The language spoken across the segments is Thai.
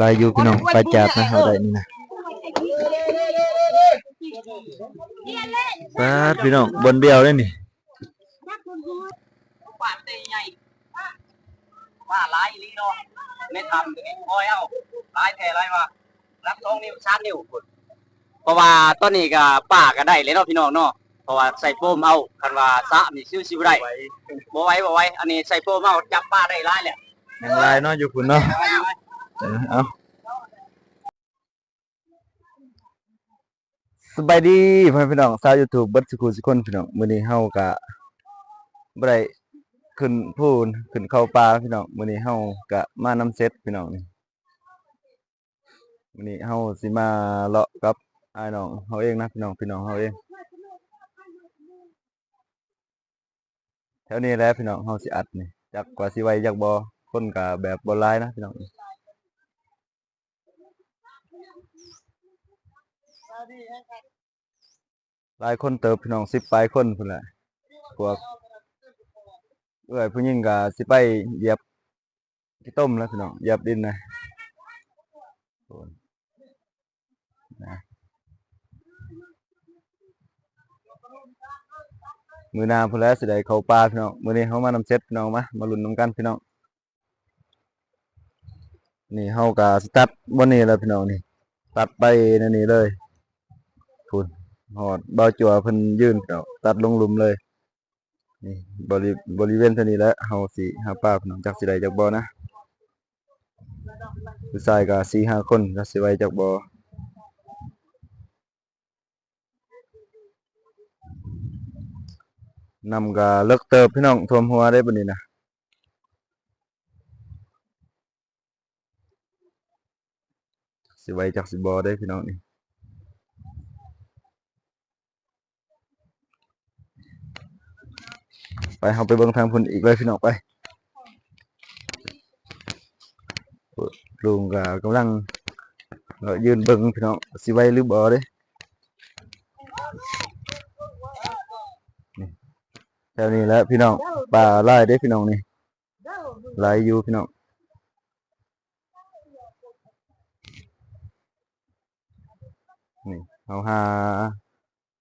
ลายอยู่พี่น้องไปจัดนะเฮาได้นี่นะปาดพี่น้องบนเดียวเลยนี่ป่านตีใหญ่ว่าลายลีเนาะไม่ทำตัวนี้คอยเอาลายแท้ลายมารับสองนิ้วชานิ้วคุณเพราะว่าตอนนี้ก็ป้าก็ได้เลยเนาะพี่น้องเนาะเพราะว่าใส่โฟมเอาคันว่าสะนี่ชื่อชิวได้บ่ไหว้บ่ไหว้อันนี้ใส่โฟมเอาจับป้าได้ลายแหละ ยังลายเนาะอยู่คุณเนาะเอาสบายดีพ่อพี่น้องชาว YouTube เบิดสุขุสุคนพี่น้องมื้อนี้เฮาก็บ่ได้ขึ้นพูนขึ้นเข้าป่าพี่น้องมื้อนี้เฮาก็มานำเซตพี่น้องนี่มื้อนี้เฮาสิมาเลาะกับอ้ายน้องเฮาเองนะพี่น้องพี่น้องเฮาเองแถวนี้แหละพี่น้องเฮาสิอัดนี่จักกว่าสิไวจักบ่ คนก็แบบบ่หลายนะพี่น้องหลายคนเติบพี่น้อง10ปลายคนพุ่นแหละพวกเอ้ยผู้หญิงก็สิไปเหยียบที่ต้มแล้วพี่น้องเหยียบดินนะโอ้ยนะมือนาพุ่นแล้วสิได้เขาป่าพี่น้องมือนี้เฮามานำเซ็ตพี่น้องมามาลุ้นนํกันพี่น้อง นี่เฮาก็สตัดบ่นี้แล้วพี่น้องนี่ ตัดไปนั่นนี่เลยพุ่นฮอดเบาจัวเพิ่นยืนพี่น้องตัดลงลุมเลย นี่บริบริเวณเท่านี้แหละเฮาสิหาปลาพี่น้องจักสิได้จักบ่นะผู้ชายก็4 5คนจักสิไว้จักบ่นำก็เลิกเติบพี่น้องทวมหัวได้บัดนี้นะ สิไว้จักสิบ่ได้พี่น้องนี่ไปเราไปเบิ่งทางพุ่นอีกเลยพี่น้องไปลุงก็กำลังเอ่อยืนเบิ่งพี่น้องสิไหวหรือบ่เด้แถวนี้แหละพี่น้องป่าหลายเด้พี่น้องนี่หลายอยู่พี่น้อง นี่เอาหา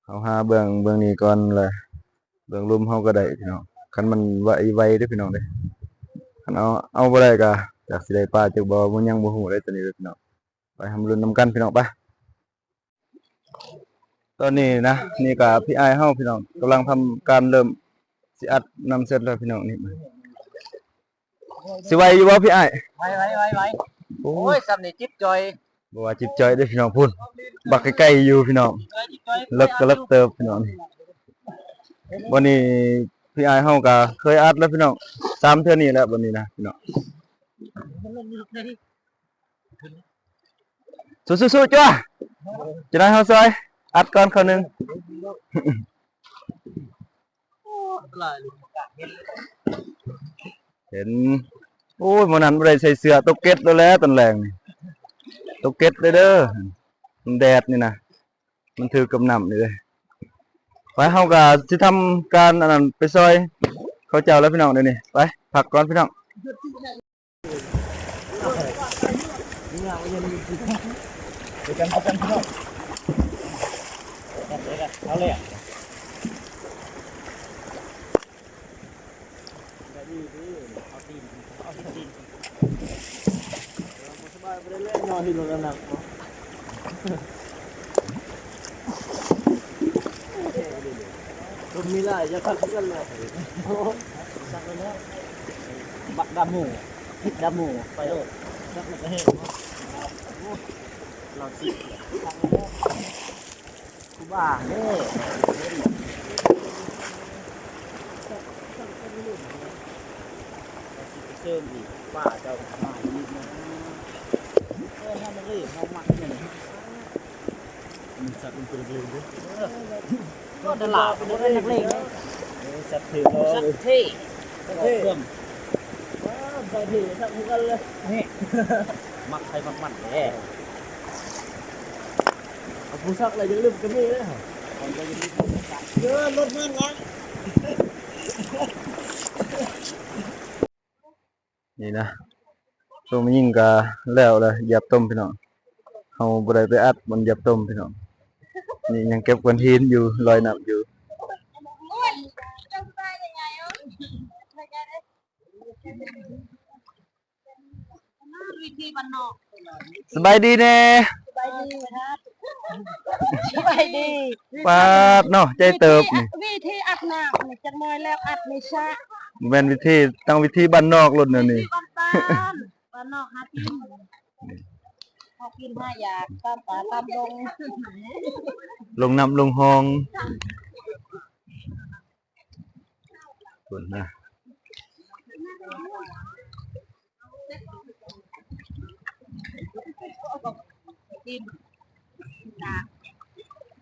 เอาหาเบิ่งเบิ่งนี้ก่อนเลยเบื้องลุมเฮาก็ได้พี่น้องคันมันไวไวเด้อพี่น้องเด้คันเอาเอาบ่ได้ก็จากสิได้ปลาจักบ่บ่ยังบ่ฮู้ได้ตัวนี้เด้อพี่น้องไปทำรุ่นนำกันพี่น้องไปตอนนี้นะนี่ก็พี่อ้ายเฮาพี่น้องกำลังทำการเริ่มสิอัดนำเสร็จแล้วพี่น้องนี่สิไหวอยู่บ่พี่อ้ายไว้ไว้ไว้ไว้โอ้โอ้ยยสำนี่จิ๊บจอย บ่ว่าจิบจอยเด้อพี่น้องพุ่นบักใกล้ๆอยู่พี่น้องเลิกก็เลิกเติบพี่น้องวันนี้พี่ไอเฮาก็เคยอัดแล้วพี่น้องสามเทื่อนี้แล้ววันนี้นะพี่น้องสู้ๆจ้าจะได้เฮาซอยอัดก่อนคราวหนึงเห็น โอ้ยมื้อนั้นบ่ได้ใส่เสื้อตกเก็ตแล้วแล้วตอนแรงนี่ ตกเก็ตเด้อเด้อมันแดดนี่นะมันถือกำนำนี่เลยไปเฮาก็สิทำการอันนั้นไปซอย เขาเจ้าแล้วพี่น้องเดี๋ยวนี้ไปพักก่อนพี่น้องเอาเลยน อนที่รถแล้วนะผมมีหลายจะทักกันเลยสักแล้วบักดำหมูพริกดำหมูไปโลดสักมันก็แห้งเราสิกูบ้าเนี่ยเติมอีกป้าเจ้ามาอีกนะ มันรีบเขามักเนี่ยมันสัตว์เป็นตัวเล็กๆด้วยก็ตลาดเป็นตัวเล็กๆสัตว์ถือสัตว์ที่สัตว์ที่เครื่องสัตว์ที่สัตว์ทุกอันเลยนี่มักใครมักมันแน่เอาผู้ซักอะไรจะลืมกันนี่เลยเยอะรถมันนะนี่นะ ตัวมันยิ่งก็แล้วเลยเหยียบต้มพี่น้องเฮาบ่ได้ไปอัดมันเหยียบต้มพี่น้องนี่ยังเก็บกวนทีนอยู่ลอยน้ำอยู่วิธีบ้านนอกสบายดีแน่สบายดีนะสบายดีปาดเนาะใจเติบนี่วิธีอัดน้ำนี่จังน้อยแล้วอัดในชะแม่นวิธีตั้งวิธีบ้านนอกรุ่นน่ะนี่บ้านบ้านบ้า นอกหากินหากินห้าอยากตามป่าตามดงลงน้ำลงห้องส่วนนะกิน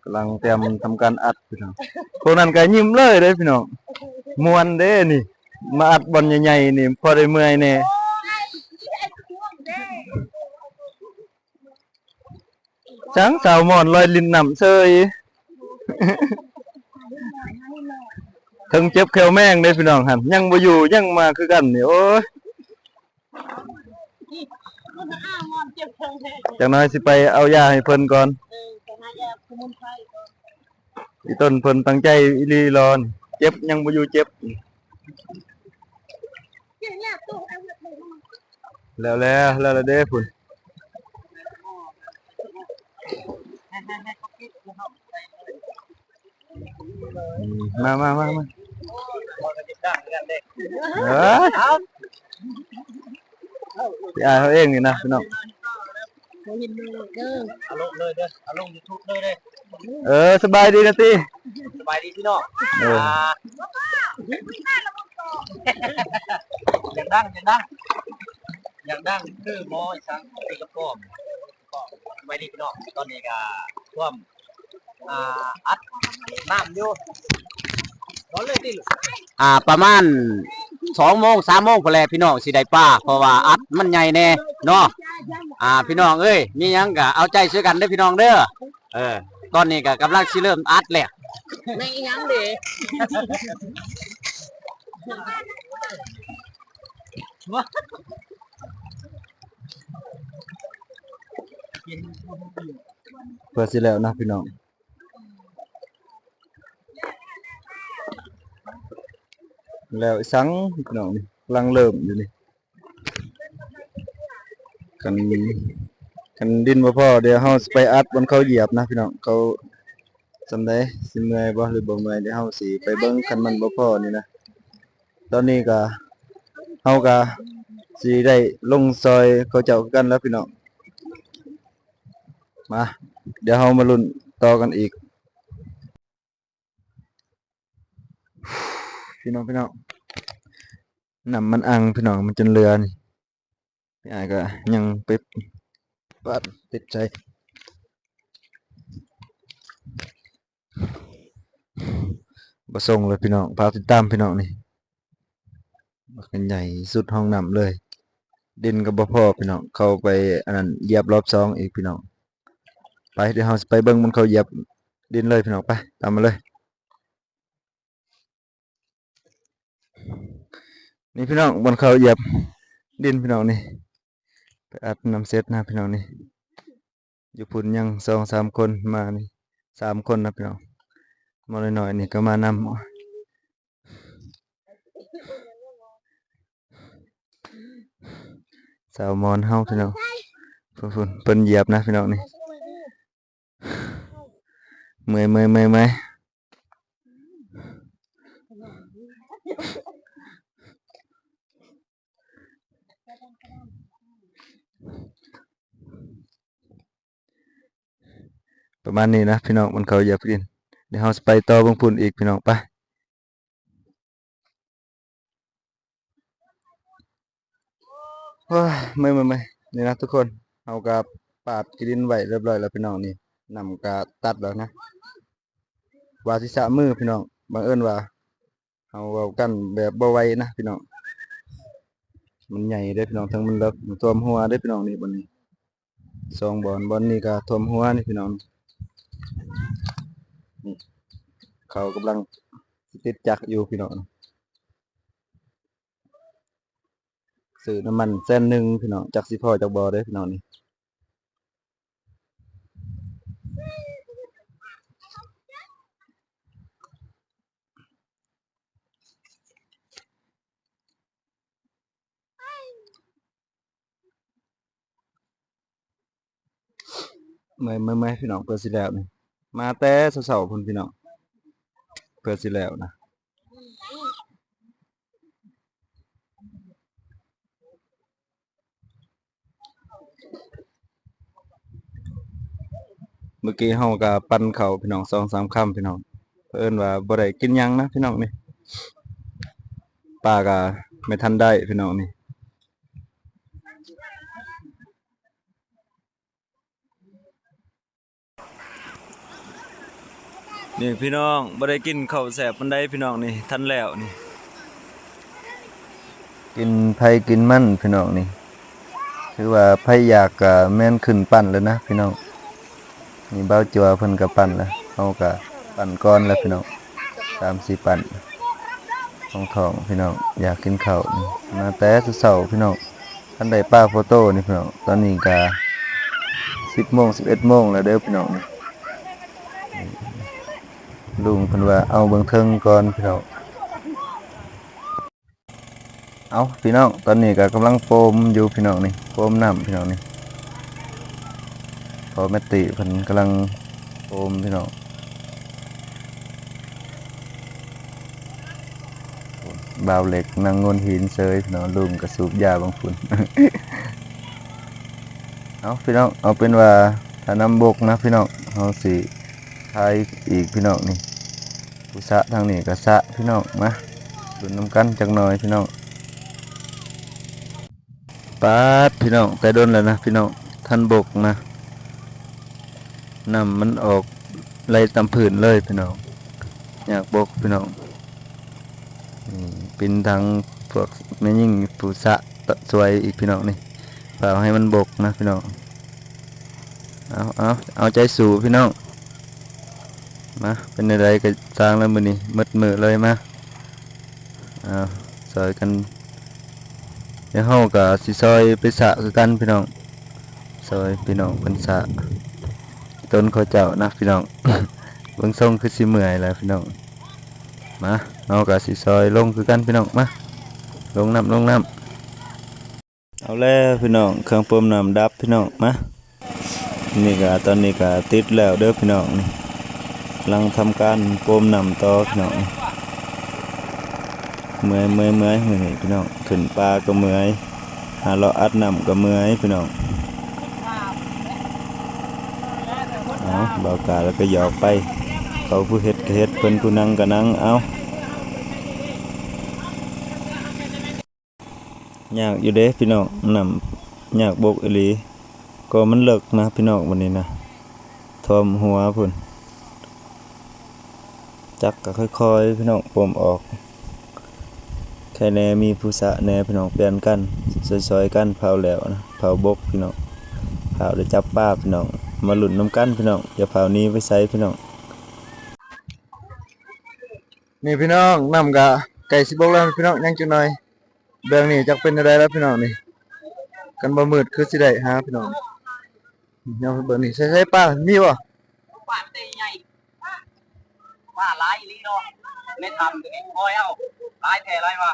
กำลังเตรียมทำการอัดพี่น้องพวกนั้นก็ยิ้มเลยเด้พี่น้องมวนเด้นี่ มาอัดบอลใหญ่ๆนี่ พอได้เมื่อยแน่ ช้างสาวหมอนลอยลินนำเซยถึงเจ็บแขวแม่งเด้พี่น้องหันยังบ่อยู่ยังมาคือกันเนี่โอ้ยมันอ้งนเจ็บเชิงเลยจักหน้อยสิไปเอายาให้เพิ่นก่อนอีต้นเพิ่นตั้งใจอีลีรอน เจ็บยังบ่อยู่เจ็บ แล้วแล้วแล้วแล้วล้วเด้อพุ่น มามามามาเอ้ยพี่อาเขาเองนี่นะพี่น้องบ่เห็นเลยเด้ออาลงเลยเด้อเอาลง YouTube เลยเด้อเออสบายดีนะติสบายดีพี่น้องเอออ่าอยากดังอย่ากดังอย่ากดังคือหมอสังตีกระป๋อมสบายดีพี่น้องตอนนี้ก็ ท่วมอ่าอัดน้ำอยู่ร้อนเลยติลูกอ่า ประมาณสองโมงสามโมงพอแลพี่น้องสิได้ป้าเพราะว่าอัดมันใหญ่แน่เนาะอ่า พี่น้องเอ้ยมีหยังก็เอาใจช่วยกันเด้อพี่น้องเด้อเออ ตอนนี้ก็กำลังสิเริ่มอัดแหละไม่ยังเด้ เปิดสิแล้วนะพี่น้องแล้วสังพี่น้องนี่กำลังเริ่มอยู่นี่กันกันดินบ่พอเดี๋ยวเฮาสไปอัดบนเขาเหยียบนะพี่น้องเขาสำได้สิเมื่อยบ่หรือบ่เมื่อยเดี๋ยวเฮาสิไปเบิ่งคันมันบ่พอนี่นะตอนนี้ก็เฮาก็สิได้ลงซอยเขาเจ้ากันแล้วพี่น้องมา เดี๋ยวเฮามาลุ้นต่อกันอีก พี่น้องพี่น้องน้ำมันอังพี่น้องมันจนเรือนี่พี่อายก็ยังไปปัดติดใจบ่ส่งเลยพี่น้องพาติดตามพี่น้องนี่บักกันใหญ่สุดห้องน้ำเลย ดินก็บ่พอพี่น้องเข้าไปอันนั้นเยียบรอบสองอีกพี่น้อง ไปเดี๋ยวเราไปเบิ่งมันเขาเหยียบดินเลยพี่น้องไปตามมาเลย นี่พี่น้องบนเขาเหยียบดินพี่น้องนี่ไปอัดน้ำเซตนะพี่น้องนี่อยู่พุ่นยังสองสามคนมานี่สามคนนะพี่น้องมาหน่อยๆนี่ก็มานำสาวมอนเฮาพี่น้องพุ่นเพิ่นเหยียบนะพี่น้องนี่ เมื่อยเมื่อยเมื่อยเมื่อยประมาณนี้นะพี่น้องมันเขาอย่าพินเดี๋ยวเราไปต่อบางพุ่นอีกพี่น้องไปโอ้ยเมื่อยเมื่อยเมื่อยนี่นะทุกคนเอากับปาดกีดินไหวเรียบร้อยแล้วพี่น้องนี่ นำกาตัดแล้วนะว่าสิสะมือพี่น้องบังเอิญว่าเอาเว้ากันแบบเบ่ไหวนะพี่น้องมันใหญ่เด้พี่น้องทั้งมันเลิกมันท่วมหัวเด้พี่น้องนี่บนนี้สองบอนบอนนี้ก็ท่วมหัวนี่พี่น้องนี่เขากำลังติดจักรอยู่พี่น้องซื้อน้ำมันแสนหนึ่งพี่น้องจากสิพ่อจากบอเด้พี่น้องนี่ เมื่อเมื่อยเมื่อพี่น้องเพื่อสิแล้วนี่มาแต่เช้าๆพุ่นพี่น้องเพื่อสิแล้วนะเมื่อกี้เฮาก็ปั่นข้าพี่น้องสองสามคำพี่น้องเพิ่นว่าบ่ได้กินยังนะพี่น้องนี่ป้าก็ไม่ทันได้พี่น้องนี่ นี่พี่น้องบ่ได้กินข้าวแซ่บปานใดพี่น้องนี่ทันแล้วนี่กินไผกินมันพี่น้องนี่คือว่าไผอยากก็แม่นขึ้นปั่นแล้วนะพี่น้องนี่เบ้าจัวเพิ่นก็ปั่นแล้วเฮาก็ปั่นก้อนแล้วพี่น้องสามสี่ปั่นท้องท้องพี่น้องอยากกินข้าวนี่มาแต่เช้าพี่น้องทันได้ป้าโฟโต้นี่พี่น้องตอนนี้ก็10โมง11โมงแล้วเด้อพี่น้องนี่ ลุงเพิ่นว่าเอาเบิ่งเทิงก่อนพี่น้องเอาพี่น้องตอนนี้ก็กำลังโฟมอยู่พี่น้องนี่โฟมน้ำพี่น้องนี่พอแมตติเพิ่นกำลังโอมพี่น้องบาวเหล็กนั่งงนหินเซยพี่น้องลุมกระสูบยาบางฝุ่นเอาพี่น้องเอาเป็นว่าถ้าน้ำบกนะพี่น้องเอาสิทายอีกพี่น้องนี่ ผู้สะทางนี้ก็สะพี่น้องมาดุนน้ำกันจักหน่อยพี่น้องปาดพี่น้องแต่โดนแล้วนะพี่น้องท่านบกนะนำมันออกไหลตาผืนเลยพี่น้องอยากบกพี่น้องเป็นทางพวกแม่ยิ่งปูสะตะสวยอีกพี่น้องนี่เปล่าให้มันบกนะพี่น้องเอาเอาเอาใจสู่พี่น้อง มาเป็นอะไรก็สร้างแล้วมือนี้มืดมือเลยมาเอาซอยกันเดี๋ยวเฮากับสิซอยไปสะคือกันพี่น้องซอยพี่น้องเป็นสะต้นเขาเจ้านะพี่น้องเบิ่งทรงคือสิเมื่อยแล้วพี่น้องมาเอากะสิซอยลงคือกันพี่น้องมาลงน้ำลงน้ำเอาแล้วพี่น้องเครื่องปรุงน้ำดับพี่น้องมานี่ก็ตอนนี้ก็ติดแล้วเด้อพี่น้องนี่ กำลังทำการปรุงน้ำต่อพี่น้องเมื่อยเมื่อยเมื่อยมื้อนี้พี่น้องขึ้นปลาก็เมื่อยหาเราะอัดนำก็เมื่อยพี่น้องเอาเบากาแล้วก็หยอกไป เขาผู้เฮ็ดก็เฮ็ดเพิ่นผู้นั่งก็นั่งเอาอยากอยู่เด้พี่น้องนำอยากบกอีหลีก็มันเลิกนะพี่น้องวันนี้นะท่วมหัวพุ่น จักก็ค่อยๆพี่น้องปมออกแค่แน่มีผู้สะแน่พี่น้องเปลี่ยนกันซอยๆกันเผาแล้วนะเผาบกพี่น้องเผาได้จับป้าพี่น้องมาหลุนน้ำกันพี่น้องอย่าเผานี้ไว้ใส่พี่น้องนี่พี่น้องน้ำกะไก่สิบกแล้วพี่น้องยังจังหน่อยเบื้องนี้จักเป็นอะไรแล้วพี่น้องนี่กันบ่มืดคือสิได้หาพี่น้องยังเบื้องนี้ใส่ใส่ป้ามีบ่ มันได้ใหญ่ป่าลายอีหลีเนาะไม่ทำตัวนี้คอยเอาลายแผ่ลายมา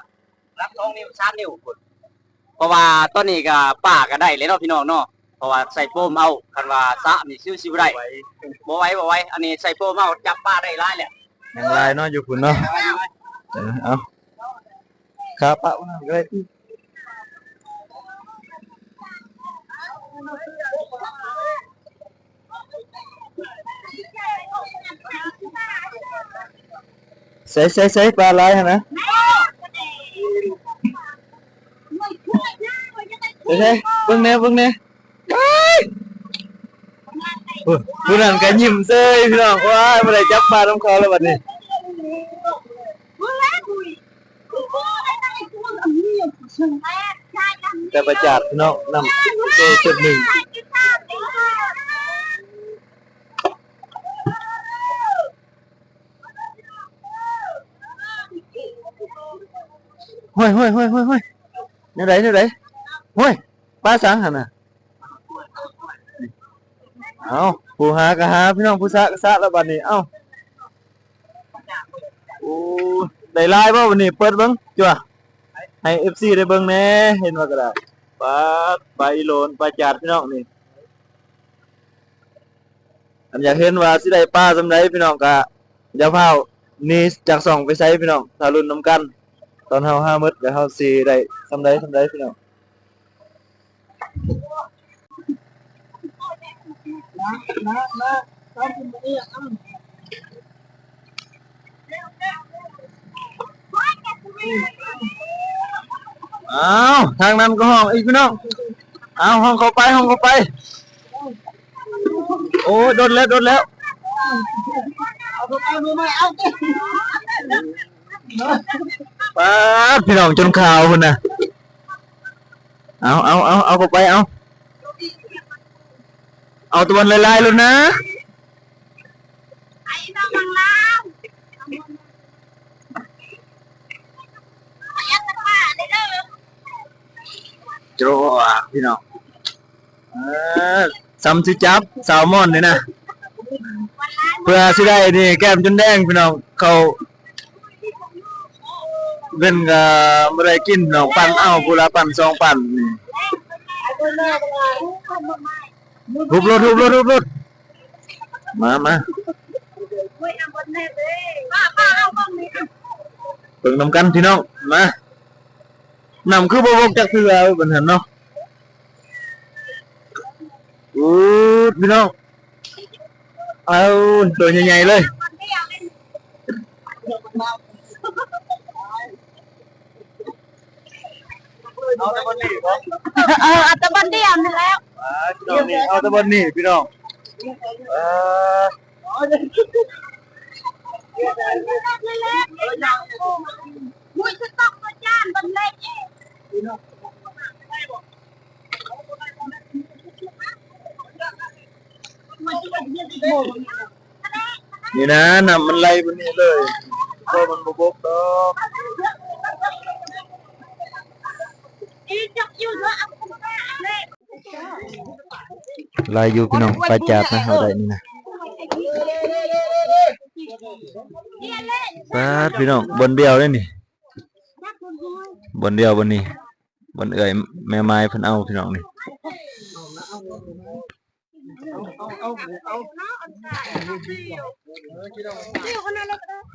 รับสองนิ้วชานิ้วพุ่นเพราะว่าตอนนี้ก็ป้าก็ได้เลยเนาะพี่น้องเนาะเพราะว่าใส่โฟมเอาคันว่าสะนี่ชื่อสิบ่ได้บ่ไหว้บ่ไหว้อันนี้ใส่โฟมเอาจับป้าได้หลายแหละยังลายเนาะอยู่พุ่นเนาะเออเอาครับป้าว่า ก็ได้ใส่ใส่ใส่ปลาลายหั่นนะใส่ใส่เบิ่งแหน่เบิ่งแหน่ไปโอ้ยผู้นั้นก็ยิ้มเซ้ยพี่น้องว้ายบ่ได้จับปลาน้ำเขาแล้วบัดนี้แต่ประจัดพี่น้องนำเจจุดหนึ่ง ห้อยห้อยห้อยห้อยห้อยแนวใดแนวใดโอ้ยปลาสังหันน่ะเอาผู้หาก็หาพี่น้องผู้สะก็สะแล้วบัดนี้เอ้าโอ้ได้ลายบ่วันนี้เปิดเบิ่งจั่วให้ FC ได้เบิ่งแน่เห็นว่าก็ได้ปลาปลาอีโลนปลาจาดพี่น้องนี่อันอยากเห็นว่าสิได้ปลาสำใดพี่น้องก็อย่าพาหนี่จากส่องไปใช้พี่น้องถ้ารุ่นนํกัน ตอนเฮาห้ามื้อเดี๋ยวเฮาสิได้สำใดสำใดพี่น้องอ้าวทางนั้นก็ห้องอีกพี่น้องอ้าวห้องเข้าไปห้องเข้าไป โอ้โดนแล้วโดนแล้วเอามือไม่เอาเป้าดพี่น้องจนข่าวพุ่นน่ะ เอาเอาเอาเอาเข้าไปเอา เอาตัวมันลายๆลยนะ ไอ้น้องมังลาวยัดตะกร้าเด้อโจ้พี่น้องเออซ้ำสิจับแซลมอนนี่นะเพื่อสิได้นี่แก้มจนแดงพี่น้องเขา เว้นก็บ่ได้กินพี่น้องปั่นเอาผู้ละปั่นสองปั่นนี่ไอ้คนแม่ก็ว่าทุบรถทุบรถทุบรถมามาเอาคนแม่เลยป้าป้าเอาบ้างนี่เบิ่งนำกันพี่น้องมานำคือบ่วกจักเทื่อเอาบันหันเนาะอู้ดพี่น้องเอาตัวใหญ่ๆเลย เดียวเลยเอออัตบันเดียวนี่แล้วพี่น้องนี่เอาตะบนนี่พี่น้องเออมุ้ยจะต้องมาจ้านบันเล็กเองนี่นะนำมันไล่บนนี้เลยก็มันบ่บกดอก อีจับอยู่ด้วยเอาคุณแม่เล็กไล่อยู่พี่น้องปลาจาดนะเอาได้นี่นะเฮียเล่นปลาพี่น้องบนเดียวเลยนี่นักคุณด้วยบนเดียวบนนี้บนเอ่ยแม่ไม้เพิ่นเอาพี่น้องนี่เดี๋ยวคนนั้นเราก็ได้อ๋อแล้วติดจาเอก็เรือของเรือได้ที่เราเนี่ยเสือกคนเนี่ยที่อะเอา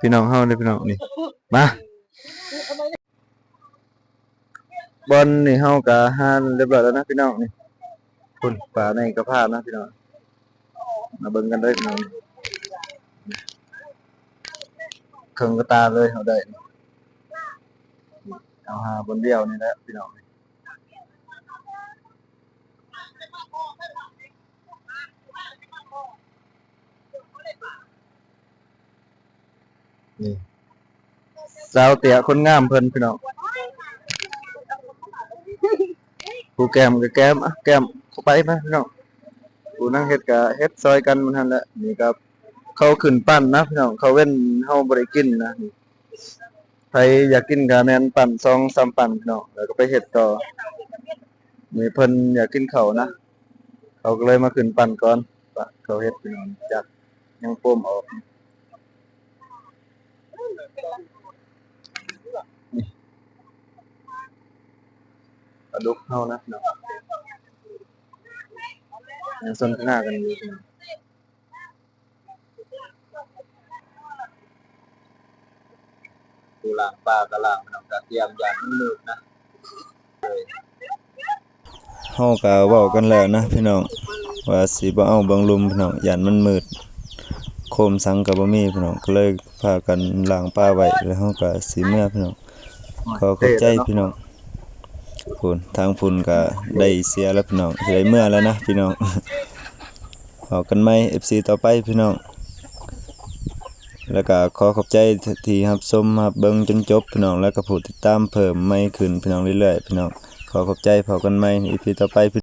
พี่น้องเฮาก็สิได้ลยพี่น้องเฮาเด้อพี่น้องนี่มาบอลนี่เฮาก็หานเรียบร้อยแล้วนะพี่น้องนี่คุณปลาในกระพานะพี่น้องมาเบิ่งกันเด้พี่น้องเครื่องกระตาเลยเอาได้เอาหาบนเดียวนี่แหละพี่น้องนี่ สาวเตี่ยคนงามเพิ่นพี่น้องผู้แก้มก็แก้มอะแก้มเข้าไปมพี่น้องผู้นั่งเฮ็ดก็เฮ็ดซอยกันมันหั่นแหละนี่ครับ เขาขึ้นปั้นนะพี่น้องเขาเว้นเฮาบ่ได้กินนะนี่ใครอยากกินก็แม่นปั้นสองสาปั้นพี่น้องแล้วก็ไปเฮ็ดต่อนี่เพิ่นอยากกินข้าวนะเขาก็เลยมาขึ้นปั้นก่อนเขาเฮ็ดพี่น้องจากยังโป้มออก นี่ปลาดุกเฮานะพี่น้องยังสนทนากันอยู่พี่น้องดูล่างปลากระล่างน้องกระเทียมยางมันมืดนะเฮาก็เว้ากันแล้วนะพี่น้องว่าสิบ่เอาบางลุมพี่น้องยานมันมืด โคมสังก็บ่มีพี่น้องก็เลย พากันล้างปลาไว้แล้วเฮาก็สิเมื่อพี่น้องขอเข้าใจพี่น้องพุ่นทางพุ่นก็ได้เสียแล้วพี่น้องสิได้เมื่อแล้วนะพี่น้องพอกันไหม FC ต่อไปพี่น้องแล้วก็ขอขอบใจที่รับชมรับเบิ่งจนจบพี่น้องแล้วก็ผู้ติดตามเพิ่มไม่ขึ้นพี่น้องเรื่อยๆพี่น้องขอขอบใจพอกันไหม EP ต่อไปพี่